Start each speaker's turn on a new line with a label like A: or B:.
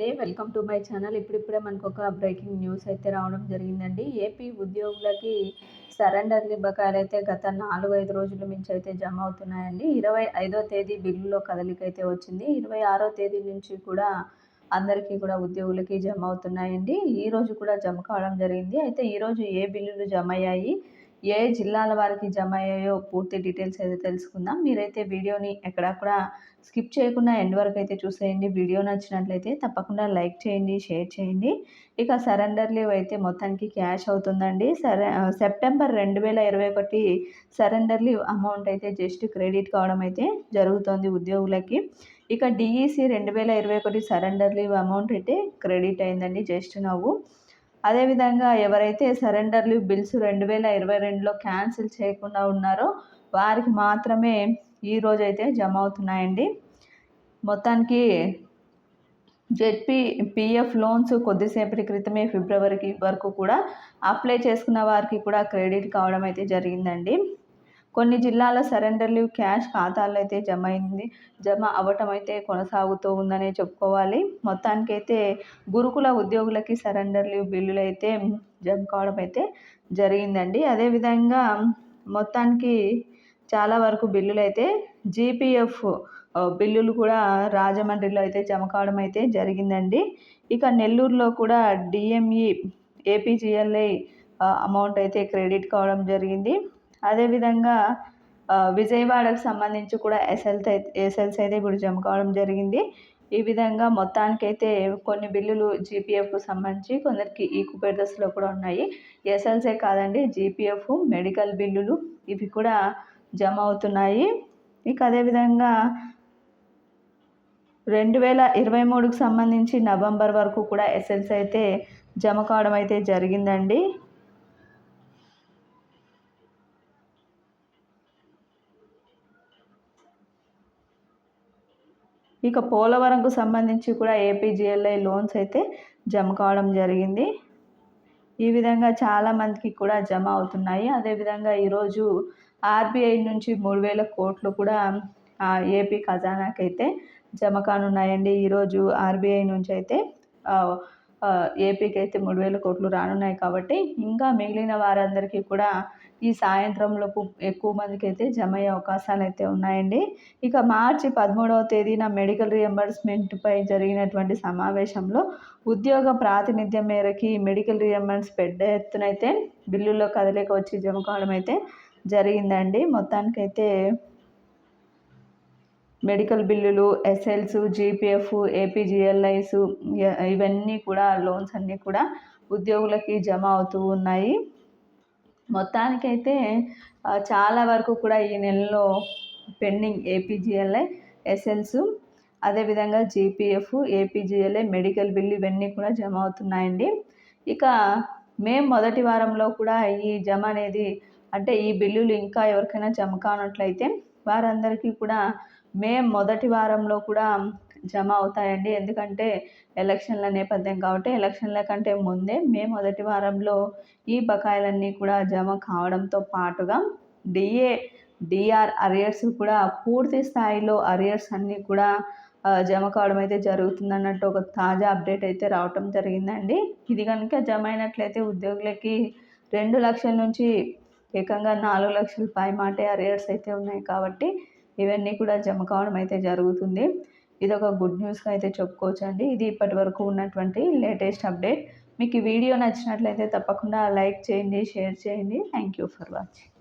A: అండి. Welcome to my channel. ఇప్పుడిప్పుడే మనకు ఒక బ్రేకింగ్ న్యూస్ అయితే రావడం జరిగిందండి. ఏపీ ఉద్యోగులకి సరెండర్లు బకాయిలు అయితే గత నాలుగు ఐదు రోజుల నుంచి అయితే జమ అవుతున్నాయండి ఇరవై ఐదో తేదీ బిల్లులో కదలిక అయితే వచ్చింది. ఇరవై ఆరో తేదీ నుంచి కూడా అందరికీ కూడా ఉద్యోగులకి జమ అవుతున్నాయండి ఈరోజు కూడా జమ కావడం జరిగింది. అయితే ఈరోజు ఏ బిల్లులు జమ అయ్యాయి ఏ జిల్లాల వారికి జమ అయ్యాయో పూర్తి డీటెయిల్స్ అయితే తెలుసుకుందాం. మీరైతే వీడియోని ఎక్కడక్కడ స్కిప్ చేయకుండా ఎండ్ వరకు అయితే చూసేయండి. వీడియో నచ్చినట్లయితే తప్పకుండా లైక్ చేయండి షేర్ చేయండి. ఇక సరెండర్ లీవ్ అయితే మొత్తానికి క్యాష్ అవుతుందండి. సరే సెప్టెంబర్ రెండు వేల ఇరవై ఒకటి సరెండర్ లీవ్ అమౌంట్ అయితే జస్ట్ క్రెడిట్ కావడం అయితే జరుగుతోంది ఉద్యోగులకి. ఇక డిఈసి రెండు వేల ఇరవై ఒకటి సరెండర్ లీవ్ అమౌంట్ అయితే క్రెడిట్ అయిందండి జస్ట్ నవ్వు. అదేవిధంగా ఎవరైతే సరెండర్లు బిల్స్ రెండు వేల ఇరవై రెండులో క్యాన్సిల్ చేయకుండా ఉన్నారో వారికి మాత్రమే ఈరోజు అయితే జమ అవుతున్నాయండి మొత్తానికి జెడ్పీ పిఎఫ్ లోన్స్ కొద్దిసేపటి క్రితమే ఫిబ్రవరికి వరకు కూడా అప్లై చేసుకున్న వారికి కూడా క్రెడిట్ కావడం అయితే జరిగిందండి. కొన్ని జిల్లాల సరెండర్ లీవ్ క్యాష్ ఖాతాల్లో అయితే జమ అయింది జమ అవ్వటం అయితే కొనసాగుతూ ఉందనే చెప్పుకోవాలి. మొత్తానికైతే గురుకుల ఉద్యోగులకి సరెండర్ లీవ్ బిల్లులు అయితే జమ కావడం అయితే జరిగిందండి అదేవిధంగా మొత్తానికి చాలా వరకు బిల్లులు అయితే జీపీఎఫ్ బిల్లులు కూడా రాజమండ్రిలో అయితే జమ కావడం అయితే జరిగిందండి. ఇక నెల్లూరులో కూడా డిఎంఈ ఏపీజీఎల్ఐ అమౌంట్ అయితే క్రెడిట్ కావడం జరిగింది. అదేవిధంగా విజయవాడకు సంబంధించి కూడా ఎస్ఎల్స్ అయితే ఎస్ఎల్స్ అయితే ఇప్పుడు జమ కావడం జరిగింది. ఈ విధంగా మొత్తానికైతే కొన్ని బిల్లులు జీపీఎఫ్కు సంబంధించి కొందరికి ఈక్యుపేర్ దశలో కూడా ఉన్నాయి. ఎస్ఎల్సే కాదండి జీపీఎఫ్ మెడికల్ బిల్లులు ఇవి కూడా జమ అవుతున్నాయి. ఇక అదేవిధంగా రెండు వేల ఇరవై మూడుకు సంబంధించి నవంబర్ వరకు కూడా ఎస్ఎల్సీ అయితే జమ కావడం అయితే జరిగిందండి. ఇక పోలవరంకు సంబంధించి కూడా ఏపీజీఎల్ఐ లోన్స్ అయితే జమ కావడం జరిగింది. ఈ విధంగా చాలామందికి కూడా జమ అవుతున్నాయి. అదేవిధంగా ఈరోజు ఆర్బీఐ నుంచి మూడు వేల కోట్లు కూడా ఏపీ ఖజానాకి అయితే జమ కానున్నాయండి. ఈరోజు ఆర్బీఐ నుంచి అయితే ఏపీకి అయితే మూడు వేల కోట్లు రానున్నాయి కాబట్టి ఇంకా మిగిలిన వారందరికీ కూడా ఈ సాయంత్రంలోపు ఎక్కువ మందికి అయితే జమ అయ్యే అవకాశాలు అయితే ఉన్నాయండి. ఇక మార్చి పదమూడవ తేదీన మెడికల్ రియంబర్స్మెంట్పై జరిగినటువంటి సమావేశంలో ఉద్యోగ ప్రాతినిధ్యం మేరకి మెడికల్ రియంబర్స్ పెద్ద ఎత్తునైతే బిల్లుల్లో కదలిక వచ్చి జమ కావడం అయితే జరిగిందండి. మొత్తానికైతే మెడికల్ బిల్లులు ఎస్ఎల్స్ జీపీఎఫ్ ఏపీజీఎల్ఐస్ ఇవన్నీ కూడా లోన్స్ అన్నీ కూడా ఉద్యోగులకి జమ అవుతూ ఉన్నాయి. మొత్తానికైతే చాలా వరకు కూడా ఈ నెలలో పెండింగ్ ఏపీజిఎల్ఐ ఎస్ఎల్స్ అదేవిధంగా జీపీఎఫ్ ఏపీజీఎల్ఐ మెడికల్ బిల్లు ఇవన్నీ కూడా జమ అవుతున్నాయండి ఇక మే మొదటి వారంలో కూడా ఈ జమ అనేది అంటే ఈ బిల్లులు ఇంకా ఎవరికైనా జమ కానట్లయితే వారందరికీ కూడా మే మొదటి వారంలో కూడా జమ అవుతాయండి. ఎందుకంటే ఎలక్షన్ల నేపథ్యం కాబట్టి ఎలక్షన్ల కంటే ముందే మే మొదటి వారంలో ఈ బకాయిలన్నీ కూడా జమ కావడంతో పాటుగా డిఏ డిఆర్ అరియర్స్ కూడా పూర్తి స్థాయిలో అరియర్స్ అన్నీ కూడా జమ కావడం అయితే జరుగుతుంది అన్నట్టు ఒక తాజా అప్డేట్ అయితే రావటం జరిగిందండి. ఇది కనుక జమ అయినట్లయితే ఉద్యోగులకి రెండు లక్షల నుంచి ఏకంగా నాలుగు లక్షల పై మాటే అరియర్స్ అయితే ఉన్నాయి కాబట్టి ఇవన్నీ కూడా జమ కావడం అయితే జరుగుతుంది. ఇది ఒక గుడ్ న్యూస్గా అయితే చెప్పుకోవచ్చు అండి ఇది ఇప్పటి వరకు ఉన్నటువంటి లేటెస్ట్ అప్డేట్. మీకు ఈ వీడియో నచ్చినట్లయితే తప్పకుండా లైక్ చేయండి షేర్ చేయండి. Thank you for watching.